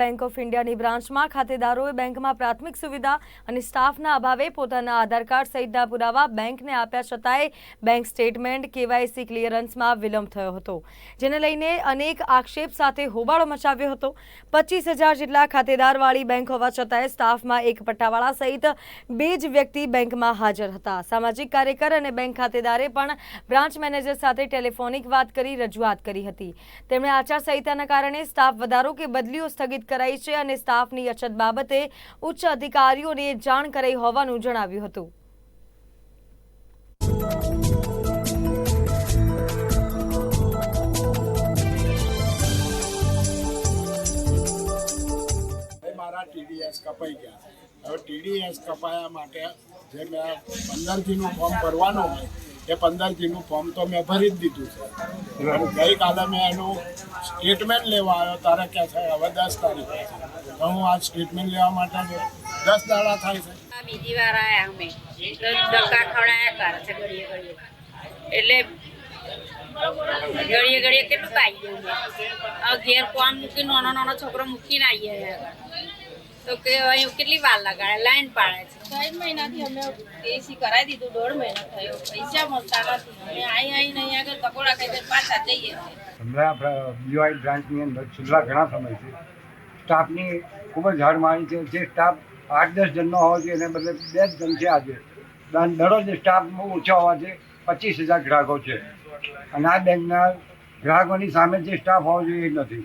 Bank of ઇન્ડિયાની બ્રાન્ચમાં ખાતેદારોએ બેંકમાં પ્રાથમિક સુવિધા અને સ્ટાફના અભાવે પોતાના આધાર કાર્ડ સહિતના પુરાવા બેંકને આપ્યા છતાંય બેંક સ્ટેટમેન્ટ કેવાયસી ક્લિયરન્સમાં વિલંબ થયો હતો, જેને લઈને અનેક આક્ષેપ સાથે હોબાળો મચાવ્યો હતો. પચીસ હજાર જેટલા ખાતેદારવાળી બેંક હોવા છતાંય સ્ટાફમાં એક પટ્ટાવાળા સહિત બે જ વ્યક્તિ બેંકમાં હાજર હતા. સામાજિક કાર્યકર અને બેંક ખાતેદારે પણ બ્રાન્ચ મેનેજર સાથે ટેલિફોનિક વાત કરી રજૂઆત કરી હતી. તેમણે આચારસંહિતાના કારણે સ્ટાફ વધારો કે બદલીઓ સ્થગિત કરાઈ છે અને સ્ટાફની અછત બાબતે ઉચ્ચ અધિકારીઓને જાણ કરાઈ હોવાનું જણાવ્યું હતું. ટીડીએસ કપાઈ ગયા હવે ટીડીએસ કપાયા માટે જે મેં પંદર જીનું ફોર્મ ભરવાનું હોય એ પંદર જીનું ફોર્મ તો મેં ભરી જ દીધું છે. અને ગઈકાલે મેં એનું સ્ટેટમેન્ટ લેવા આવ્યો, તારે કે છે, હવે દસ તારીખે છે. તો હું આ સ્ટેટમેન્ટ લેવા માટે દસ દાડા થાય છે. બીજી વાર આયા અમે. ધક્કા ખવડાયા કરે છે ઘડીએ ઘડીએ. એટલે ઘડીએ ઘડીએ કેટલું પાઈ ગયું ઘેર કોણ મૂકી નાનો નાનો છોકરો મૂકીને આવીએ તો કે અહીં કેટલી વાર લગાડે? લાઈન પાડે છે. ત્રણ મહિનાથી અમે એસી કરાવી દીધું દોઢ મહિનો થયો. પૈસા મળતા નથી. અમે અહીં આવીને અહીંયા આગળ તકોડા ખાઈ પાછા જઈએ હમણાં બીવાય બ્રાન્ચની અંદર છેલ્લા ઘણા સમયથી સ્ટાફની ખૂબ જ હાડમારી છે. જે સ્ટાફ આઠ દસ જણનો હોવો જોઈએ એને બદલે બે જ જણ છે આજે. દરરોજ સ્ટાફ ઓછા હોવા છે પચીસ હજાર ગ્રાહકો છે. અને આ બેંકના ગ્રાહકોની સામે જે સ્ટાફ હોવો જોઈએ એ નથી.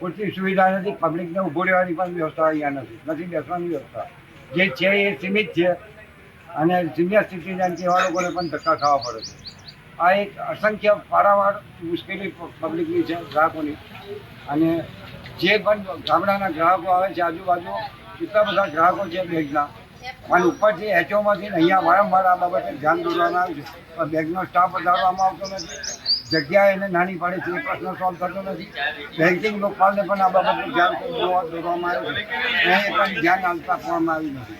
પૂરતી સુવિધા નથી પબ્લિકને ઊભું રહેવાની પણ વ્યવસ્થા અહીંયા નથી નથી બેસવાની વ્યવસ્થા. જે છે એ સીમિત છે અને સિનિયર સિટીઝન એવા લોકોને પણ ધક્કા ખાવા પડે છે. આ એક અસંખ્ય પારાવાર, મુશ્કેલી પબ્લિકની છે ગ્રાહકોની. અને જે પણ ગામડાના ગ્રાહકો આવે છે, આજુબાજુ કેટલા બધા ગ્રાહકો છે બેંકના અને ઉપરથી એચઓમાંથી અહીંયા વારંવાર આ બાબતે ધ્યાન દોરવાના બેંકનો સ્ટાફ વધારવામાં આવતો નથી. જગ્યા એને નાની પાડે છે, એ પ્રશ્ન સોલ્વ થતો નથી. બેન્કિંગ લોકપાલને પણ આ બાબતનું ધ્યાન દોરવા- દોરવામાં આવ્યું છે. એ પણ ધ્યાન આપતા આપવામાં આવ્યું નથી.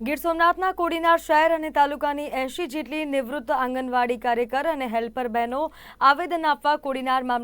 ગીર સોમનાથના કોડીનાર શહેર અને તાલુકાની એંશી જેટલી નિવૃત્ત આંગણવાડી કાર્યકર અને હેલ્પર બહેનો આવેદન આપવા કોડીનાર મામલતદાર